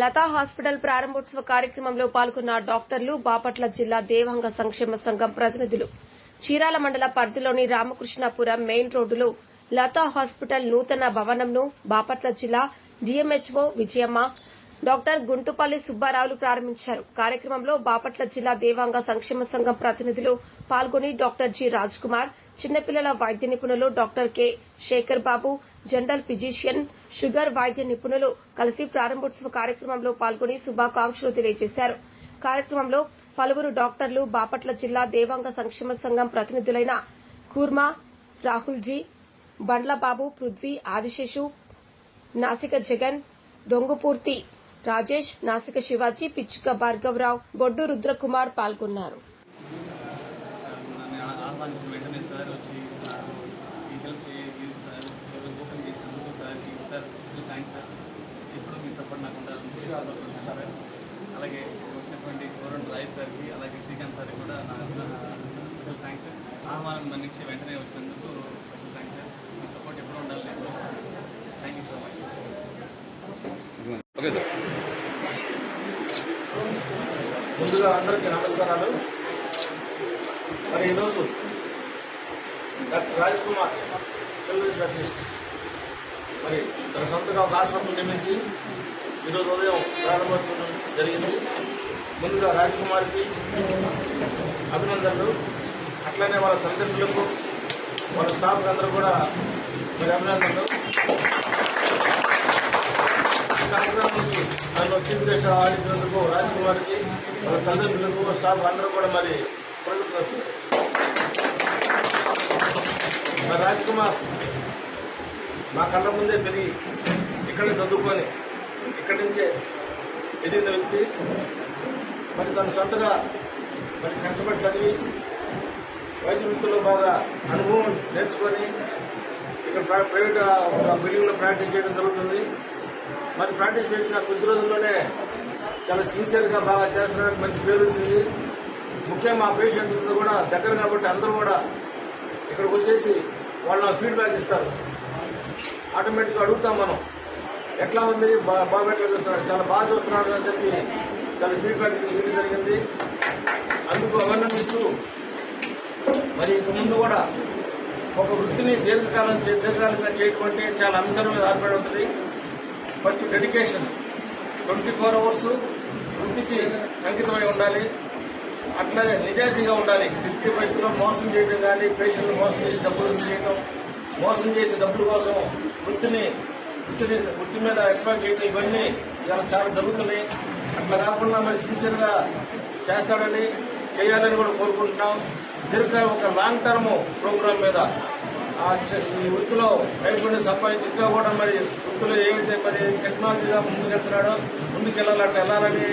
Lata hospital ప్రారంభోత్సవ కార్యక్రమంలో పాల్గొన్న డాక్టర్లు బాపట్ల జిల్లా దేవాంగ సంక్షేమ సంఘం ప్రతినిధులు. చీరాల మండల పరిధిలోని రామకృష్ణాపురం మెయిన్ రోడ్డులో లతా హాస్పిటల్ నూతన భవనంను బాపట్ల జిల్లా డిఎంహెచ్ఓ విజయమ్మ డాక్టర్ గుంటుపల్లి సుబ్బారావులు ప్రారంభించారు. కార్యక్రమంలో బాపట్ల జిల్లా దేవాంగ సంక్షేమ సంఘం ప్రతినిధులు పాల్గొని డాక్టర్ జి రాజ్ కుమార్ చిన్నపిల్లల వైద్య నిపుణులు doctor K Shekhar Babu general physician sugar వైద్య నిపుణులు కలిసి ప్రారంభోత్సవ కార్యక్రమంలో పాల్గొని శుభాకాంక్షలు తెలియజేశారు. కార్యక్రమంలో పలువురు డాక్టర్లు బాపట్ల జిల్లా దేవాంగ సంక్షేమ సంఘం ప్రతినిధులైన కూర్మా రాహుల్జీ బండ్లబాబు పృథ్వీ ఆదిశేషు నాసిక జగన్ దొంగపూర్తి రాజేష్ నాసిక శివాజీ పిచ్చుక భార్గవరావు బొడ్డు రుద్రకుమార్ పాల్గొన్నారు. ఆహ్వానించిన వెంటనే సార్ వచ్చి నాకు ఈ హెల్ప్ సార్ ఓపెన్ చేసినందుకు సార్ ఈ సార్ స్పెషల్ థ్యాంక్స్ సార్ ఎప్పుడు మీ సపోర్ట్ నాకు ఉండాలని సార్. అలాగే వచ్చినటువంటి గౌరవం రాయ్ సార్కి అలాగే శ్రీకాంత్ సార్కి కూడా నా స్పెషల్ థ్యాంక్స్ ఆహ్వానం మన్నించి వెంటనే వచ్చినందుకు స్పెషల్ థ్యాంక్స్ సార్ మీ సపోర్ట్ ఎప్పుడు ఉండాలి thank you so much okay sir ముందుగా అందరికీ నమస్కారాలు. మరి ఈరోజు doctor Raj Kumar children specialist మరి తన సొంతగా ఒక ఆశ్రమం నిర్మించి ఈరోజు ఉదయం ప్రారంభోత్సవం జరిగింది. ముందుగా రాజ్కుమార్కి అభినందనలు. అట్లనే వాళ్ళ తల్లిదండ్రులకు వాళ్ళ స్టాఫ్ అందరూ కూడా మరి అభినందనలు. కార్యక్రమానికి నన్ను చీఫ్ గెస్ట్ ఆడించినందుకు రాజ్ కుమార్కి వాళ్ళ తల్లిదండ్రులకు స్టాఫ్ అందరూ కూడా మరి కృతజ్ఞతలు. మరి రాజ్ కుమార్ మా కళ్ళ ముందే పెరిగి ఇక్కడే చదువుకొని ఇక్కడి నుంచే ఎదిగిన వ్యక్తి. మరి తను సొంతగా మరి కష్టపడి చదివి వైద్య వృత్తిలో బాగా అనుభవం నేర్చుకొని ఇక్కడ ప్ర- ప్రైవేట్ ఒక బిల్డింగ్లో ప్రాక్టీస్ చేయడం జరుగుతుంది. మరి ప్రాక్టీస్ పెట్టిన కొద్ది రోజుల్లోనే చాలా సిన్సియర్గా బాగా చేస్తున్నారు మంచి పేరు వచ్చింది. ముఖ్యంగా మా పేషెంట్ కూడా దగ్గర కాబట్టి అందరూ కూడా ఇక్కడికి వచ్చేసి వాళ్ళు ఫీడ్బ్యాక్ ఇస్తారు. ఆటోమేటిక్గా అడుగుతాం మనం. ఎట్లా ఉంది? బాబు బాగా ఎట్లా చూస్తున్నాడు. చాలా బాగా చూస్తున్నాడు అని చెప్పి చాలా ఫీడ్బ్యాక్ ఇవ్వడం జరిగింది. అందుకు అభినందిస్తూ మరి ఇక ముందు కూడా ఒక వృత్తిని దీర్ఘకాలం చే- దీర్ఘకాలంగా చేయటువంటి చాలా అంశాల మీద ఆధారపడి ఉంటుంది. First dedication twenty four hours వృత్తికి అంకితమై ఉండాలి. అట్లాగే నిజాయితీగా ఉండాలి. ఫిఫ్టీ వయసులో మోసం చేయడం కానీ పేషెంట్లు మోసం చేసి డబ్బులు చేయడం మోసం చేసి డబ్బుల కోసం వృత్తిని వృత్తిని వృత్తి మీద ఎక్స్పెక్ట్ చేయడం ఇవన్నీ ఇలా చాలా జరుగుతున్నాయి. అట్లా కాకుండా మరి సిన్సియర్గా చేస్తాడని చేయాలని కూడా కోరుకుంటున్నాం. దీర్ఘ ఒక లాంగ్ టర్మ్ ప్రోగ్రామ్ మీద ఆ ఈ వృత్తిలో నైపుణ్యం సంపాదించి కూడా మరి వృత్తిలో ఏవైతే మరి టెక్నాలజీగా ముందుకెళ్తున్నాడో ముందుకెళ్ళాలంటే వెళ్ళాలని